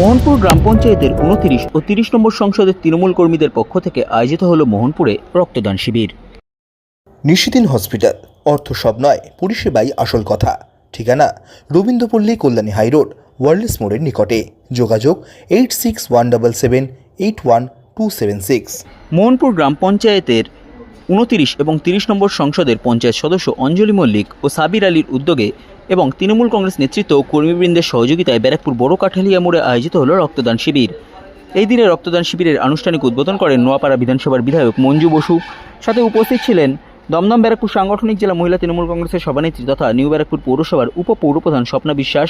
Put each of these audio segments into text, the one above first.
মোহনপুর গ্রাম পঞ্চায়েতের উনতিরিশ ও তিরিশ নম্বর সংসদের তৃণমূল কর্মীদের পক্ষ থেকে আয়োজিত হল মোহনপুরে রক্তদান শিবির। নিশিদিন হসপিটাল অর্থ সব নয় পরিষেবাই আসল কথা। ঠিকানা রবীন্দ্রপল্লী কল্যাণী হাইরোড ওয়ার্ল্ডস মোড়ের নিকটে। যোগাযোগ eight six one double seven eight one two seven six. Mohanpur গ্রাম পঞ্চায়েতের উনতিরিশ এবং তিরিশ নম্বর সংসদের পঞ্চায়েত সদস্য অঞ্জলি মল্লিক ও সাবির আলীর উদ্যোগে এবং তৃণমূল কংগ্রেস নেতৃত্ব কর্মীবৃন্দের সহযোগিতায় ব্যারাকপুর বড় কাঠালিয়া মোড়ে আয়োজিত হল রক্তদান শিবির। এই দিনে রক্তদান শিবিরের আনুষ্ঠানিক উদ্বোধন করেন নোয়াপাড়া বিধানসভার বিধায়ক মঞ্জু বসু। সাথে উপস্থিত ছিলেন দমদম ব্যারাকপুর সাংগঠনিক জেলা মহিলা তৃণমূল কংগ্রেসের সভানেত্রী তথা নিউ ব্যারাকপুর পৌরসভার উপ পৌরপ্রধান স্বপ্না বিশ্বাস,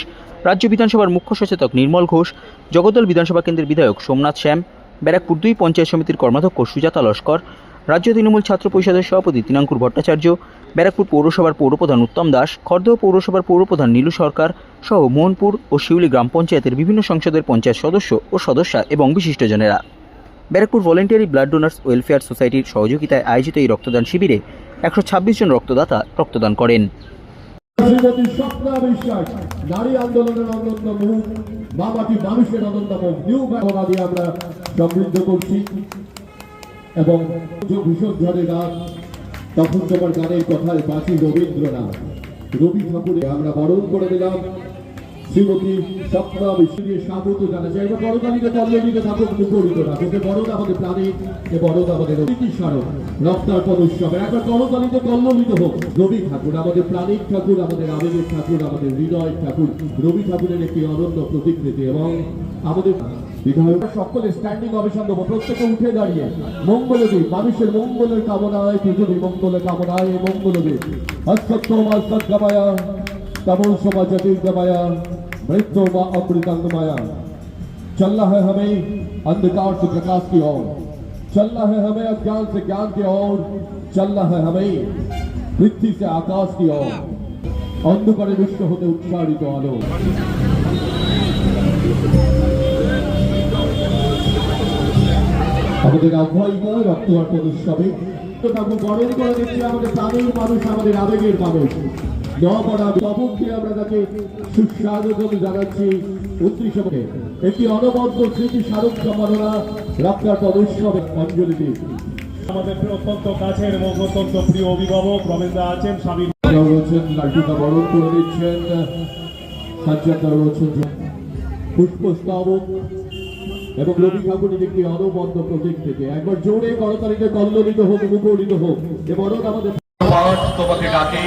রাজ্য বিধানসভার মুখ্য সচেতক নির্মল ঘোষ জগদ্দল বিধানসভা কেন্দ্রের বিধায়ক সোমনাথ শ্যাম, ব্যারাকপুর দুই পঞ্চায়েত সমিতির কর্মাধ্যক্ষ সুজাতা লস্কর রাজ্য তৃণমূল ছাত্র পরিষদের সভাপতি তিনাঙ্কুর ভট্টাচার্য, ব্যারাকপুর পৌরসভার পৌরপ্রধান উত্তম দাস খর্দহ পৌরসভার পৌরপ্রধান নীলু সরকার সহ মোহনপুর ও শিউলি গ্রাম পঞ্চায়েতের বিভিন্ন সংসদের পঞ্চায়েত সদস্য ও সদস্যা এবং বিশিষ্টজনেরা। Barrackpore voluntary blood donors welfare সোসাইটির সহযোগিতায় আয়োজিত এই রক্তদান শিবিরে একশো ছাব্বিশ জন রক্তদাতা রক্তদান করেন। সমৃদ্ধ করছি। এবং যে ভীষণ ঝড়ে রাত তখন তোমার গানের কথায় বাঁচি রবীন্দ্রনাথ। রবি ঠাকুরে আমরা বরণ করে দিলাম। শ্রীমতী স্বপ্না বিশ্বকে স্বাগত জানাচ্ছি একবার বড়দানিতে পল্লবীতে থাকুক, মুখরিত রাখুক বরণ আমাদের প্রাণের এ বরণ আমাদের অতিথি স্মারক রক্তার্পণ উৎসবে একবার করতালিতে কল্লবিত হোক। রবি ঠাকুর আমাদের প্রাণিক ঠাকুর, আমাদের আবেগের ঠাকুর, আমাদের হৃদয় ঠাকুর। রবি ঠাকুরের একটি অনন্য প্রতিকৃতি এবং আমাদের সকলে স্ট্যান্ডিং অবসান দেবো প্রত্যেকে উঠে দাঁড়িয়ে মঙ্গলদী মানুষের মঙ্গলের কামনায় পৃথিবী মঙ্গলের কামনায় এই মঙ্গলদী হস্তত্তম সদ্গমায়া तमोल सभा ज्योतिर्गमया मृत्यु व अमृतंगमया चलना है हमें अंधकार से प्रकाश की ओर चलना है हमें अज्ञान से ज्ञान की ओर चलना है हमें पृथ्वी से आकाश की ओर অন্ধকারে বিশ্ব হতে উৎসাহিত আলো আমাদের অভয়গা রক্ত অর্পণ উৎসবে ঠাকুর বরণ করে দিচ্ছে আমাদের প্রাণের মানুষ আমাদের আবেগের মানুষ। তপনকে আমরা তাকে সুস্বাগতম জানাচ্ছি উদ্দেশ্যে একটি অনবদ্য স্মৃতি স্মারক সম্মাননা রক্তার্পণ উৎসবে অঞ্জলি দিয়ে আমাদের অত্যন্ত কাছের এবং অত্যন্ত প্রিয় অভিভাবক রমেশদা আছেন স্বামী রয়েছেন লাঠিকা বরণ করে দিচ্ছেন। সাজ্জাদা রয়েছেন পুষ্পস্তবক এবং রবি ঠাকুরের একটি অনবদ্য প্রতীক থেকে। একবার জোরে করতালিতে কল্লিত হোক মুখরিত হোক। এ বরণ আমাদের পাঠ তোমাকে ডাকে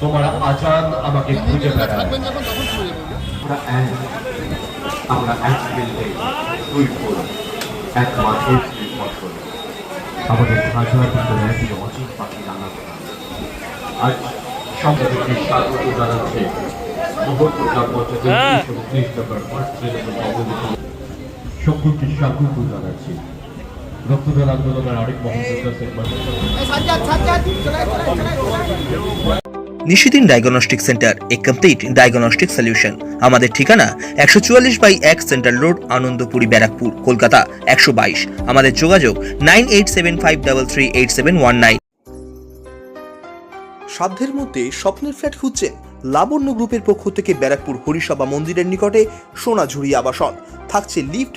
তোমার আচার আমাকে খুঁজে বেড়ায়। আমরা এক আমরা এক বিল্ডে দুই ফুল এক মাঠের দুই ফসল আমাদের খাঁচার ভিতরে একই অচিন পাখি রান্না করা। আজ সম্প্রতি স্বাগত জানাচ্ছে নম্বর ফার্স্ট সকলকে স্বাগত জানাচ্ছি। রক্তদান আন্দোলনের আরেক Nishidin diagnostic centre a complete diagnostic solution আমাদের ঠিকানা একশো চুয়াল্লিশ বাই এক সেন্ট্রাল রোড আনন্দপুরি ব্যারাকপুর কলকাতা একশো বাইশ। আমাদের যোগাযোগ nine eight seven five double three eight seven one nine. সাধ্যের মধ্যে স্বপ্নের ফ্ল্যাট খুঁজছেন লাবণ্য গ্রুপের পক্ষ থেকে ব্যারাকপুর হরিসভা মন্দিরের নিকটে সোনাঝুরি আবাসন। থাকছে lift